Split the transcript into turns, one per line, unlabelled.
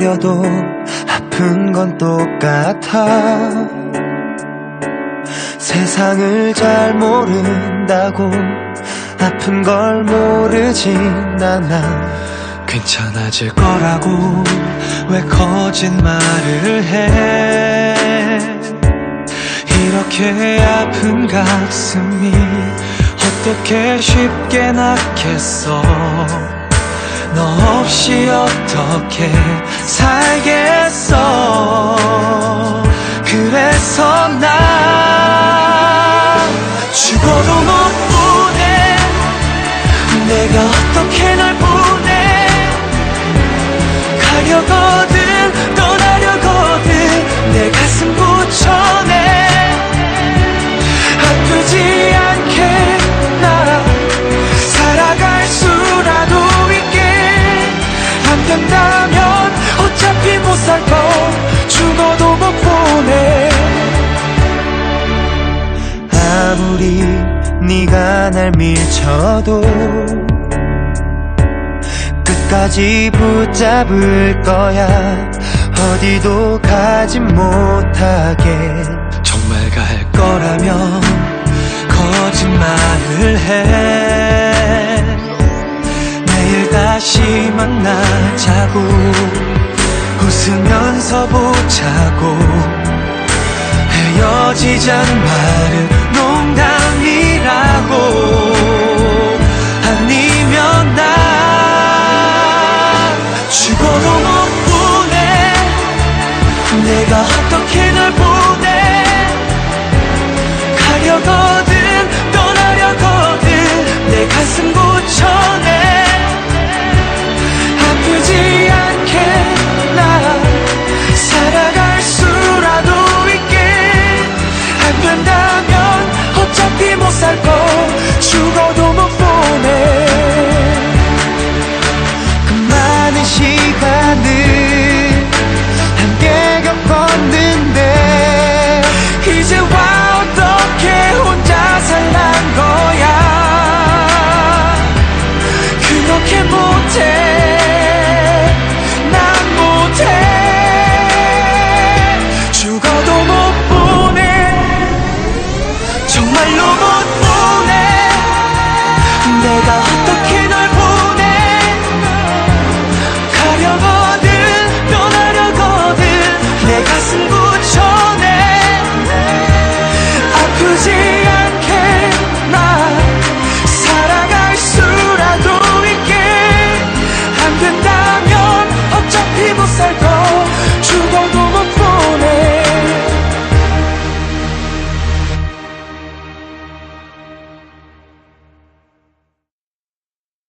사귀어도 아픈 건 똑같아. 세상을 잘 모른다고 아픈 걸 모르진 않아. 괜찮아질 거라고 왜 거짓말을 해? 이렇게 아픈 가슴이 어떻게 쉽게 낫겠어 너 없이 어떻게 살겠어 아무리 네가 날 밀쳐도 끝까지 붙잡을 거야. 어디도 가지 못하게. 정말 갈 거라면 거짓말을 해. 내일 다시 만나자고. 웃으면서 보자고 헤어지자는 말은 살